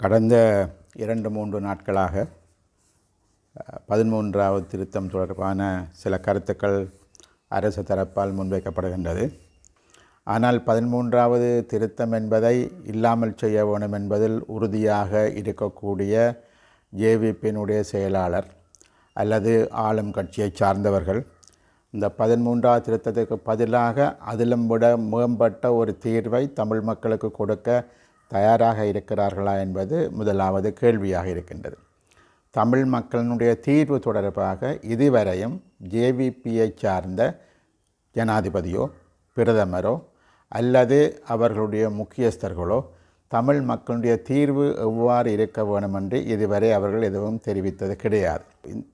கடந்த இரண்டு மூன்று நாட்களாக பதிமூன்றாவது திருத்தம் தொடர்பான சில கருத்துக்கள் அரசு தரப்பால் முன்வைக்கப்படுகின்றது. ஆனால் பதிமூன்றாவது திருத்தம் என்பதை இல்லாமல் செய்ய வேண்டும் என்பதில் உறுதியாக இருக்கக்கூடிய ஜேவிபியினுடைய செயலாளர் அல்லது ஆளும் கட்சியைச் சார்ந்தவர்கள் இந்த பதிமூன்றாவது திருத்தத்துக்கு பதிலாக அதிலும் விட மேம்பட்ட ஒரு தீர்வை தமிழ் மக்களுக்கு கொடுக்க தயாராக இருக்கிறார்களா என்பது முதலாவது கேள்வியாக இருக்கின்றது. தமிழ் மக்களினுடைய தீர்வு தொடர்பாக இதுவரையும் ஜேவிபியை சார்ந்த ஜனாதிபதியோ பிரதமரோ அல்லது அவர்களுடைய முக்கியஸ்தர்களோ தமிழ் மக்களுடைய தீர்வு எவ்வாறு இருக்க வேண்டுமென்று இதுவரை அவர்கள் எதுவும் தெரிவித்தது கிடையாது.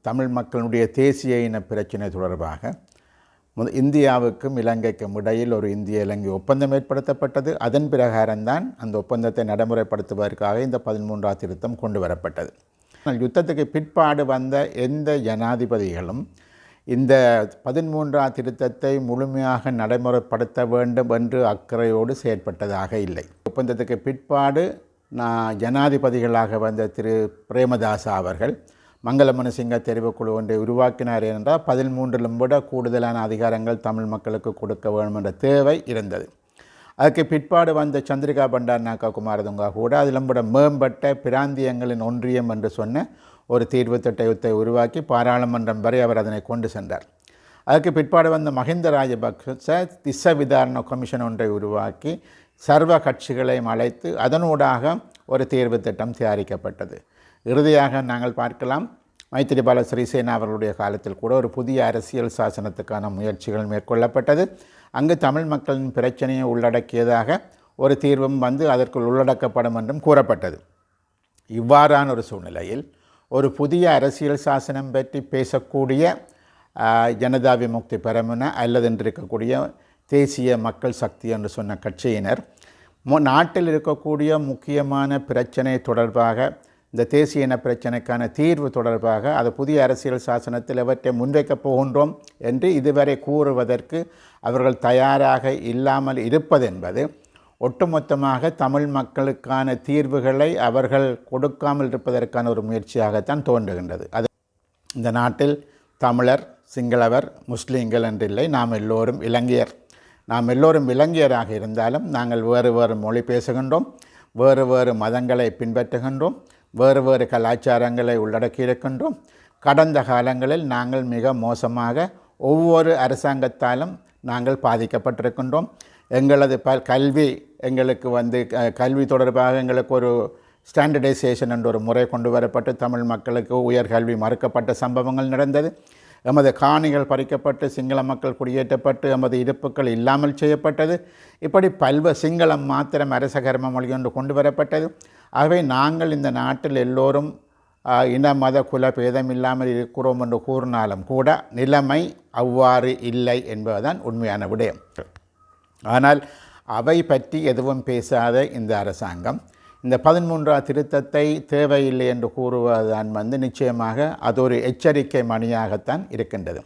தமிழ் மக்களுடைய தேசிய இன பிரச்சினை தொடர்பாக இந்தியாவுக்கும் இலங்கைக்கும் இடையில் ஒரு இந்திய இலங்கை ஒப்பந்தம் ஏற்படுத்தப்பட்டது. அதன் பிரகாரம்தான் அந்த ஒப்பந்தத்தை நடைமுறைப்படுத்துவதற்காக இந்த பதிமூன்றாம் திருத்தம் கொண்டு வரப்பட்டது. ஆனால் யுத்தத்துக்கு பிற்பாடு வந்த எந்த ஜனாதிபதிகளும் இந்த பதிமூன்றாம் திருத்தத்தை முழுமையாக நடைமுறைப்படுத்த வேண்டும் என்று அக்கறையோடு செயற்பட்டதாக இல்லை. ஒப்பந்தத்துக்கு பிற்பாடு நான் ஜனாதிபதிகளாக வந்த திரு பிரேமதாசா அவர்கள் மங்களமனசிங்க தெரிவுக்குழு ஒன்றை உருவாக்கினார் என்றால் பதிமூன்றிலும் விட கூடுதலான அதிகாரங்கள் தமிழ் மக்களுக்கு கொடுக்க வேண்டும் என்ற தேவை இருந்தது. அதுக்கு பிற்பாடு வந்த சந்திரிகா பண்டார் நாக்கா குமாரதுங்கா கூட அதிலும் விட மேம்பட்ட பிராந்தியங்களின் ஒன்றியம் என்று சொன்ன ஒரு தீர்வு திட்டத்தை உருவாக்கி பாராளுமன்றம் வரை அவர் அதனை கொண்டு சென்றார். அதுக்கு பிற்பாடு வந்த மஹிந்த ராஜபக்ச திச விதாரண கமிஷன் ஒன்றை உருவாக்கி சர்வ கட்சிகளையும் அழைத்து அதனூடாக ஒரு தீர்வு திட்டம் தயாரிக்கப்பட்டது. இறுதியாக நாங்கள் பார்க்கலாம். மைத்திரிபால சிறிசேனா அவர்களுடைய காலத்தில் கூட ஒரு புதிய அரசியல் சாசனத்துக்கான முயற்சிகள் மேற்கொள்ளப்பட்டது. அங்கு தமிழ் மக்களின் பிரச்சனையை உள்ளடக்கியதாக ஒரு தீர்வும் வந்து அதற்குள் உள்ளடக்கப்படும் என்றும் கூறப்பட்டது. இவ்வாறான ஒரு சூழ்நிலையில் ஒரு புதிய அரசியல் சாசனம் பற்றி பேசக்கூடிய ஜனதா விமுக்தி பெரமுன அல்லது என்று இருக்கக்கூடிய தேசிய மக்கள் சக்தி என்று சொன்ன கட்சியினர் நாட்டில் இருக்கக்கூடிய முக்கியமான பிரச்சனை தொடர்பாக இந்த தேசிய இன பிரச்சனைக்கான தீர்வு தொடர்பாக அது புதிய அரசியல் சாசனத்தில் அவற்றை முன்வைக்கப் போகின்றோம் என்று இதுவரை கூறுவதற்கு அவர்கள் தயாராக இல்லாமல் இருப்பதென்பது ஒட்டுமொத்தமாக தமிழ் மக்களுக்கான தீர்வுகளை அவர்கள் கொடுக்காமல் இருப்பதற்கான ஒரு முயற்சியாகத்தான் தோன்றுகின்றது. அது இந்த நாட்டில் தமிழர் சிங்களவர் முஸ்லீம்கள் என்றில்லை நாம் எல்லோரும் இலங்கையர். நாம் எல்லோரும் இலங்கையராக இருந்தாலும் நாங்கள் வேறு வேறு மொழி பேசுகின்றோம் வேறு வேறு மதங்களை பின்பற்றுகின்றோம் வேறு வேறு கலாச்சாரங்களை உள்ளடக்கியிருக்கின்றோம். கடந்த காலங்களில் நாங்கள் மிக மோசமாக ஒவ்வொரு அரசாங்கத்தாலும் நாங்கள் பாதிக்கப்பட்டிருக்கின்றோம். எங்களது ப கல்வி எங்களுக்கு வந்து க- கல்வி தொடர்பாக எங்களுக்கு ஒரு ஸ்டாண்டர்டைசேஷன் என்ற ஒரு முறை கொண்டு வரப்பட்டு தமிழ் மக்களுக்கு உயர்கல்வி மறுக்கப்பட்ட சம்பவங்கள் நடந்தது. எமது காணிகள் பறிக்கப்பட்டு சிங்கள மக்கள் குடியேற்றப்பட்டு எமது இருப்புக்கள் இல்லாமல் செய்யப்பட்டது. இப்படி பல்வ சிங்களம் மாத்திரம் அரசகர்ம மொழி ஒன்று கொண்டு வரப்பட்டது. ஆகவே நாங்கள் இந்த நாட்டில் எல்லோரும் இன மத குல பேதம் இல்லாமல் இருக்கிறோம் என்று கூறினாலும் கூட நிலைமை அவ்வாறு இல்லை என்பதுதான் உண்மையான விடயம். ஆனால் அவை பற்றி எதுவும் பேசாத இந்த அரசாங்கம் இந்த பதிமூன்றாம் திருத்தத்தை தேவையில்லை என்று கூறுவதுதான் வந்து நிச்சயமாக அது ஒரு எச்சரிக்கை மணியாகத்தான் இருக்கின்றது.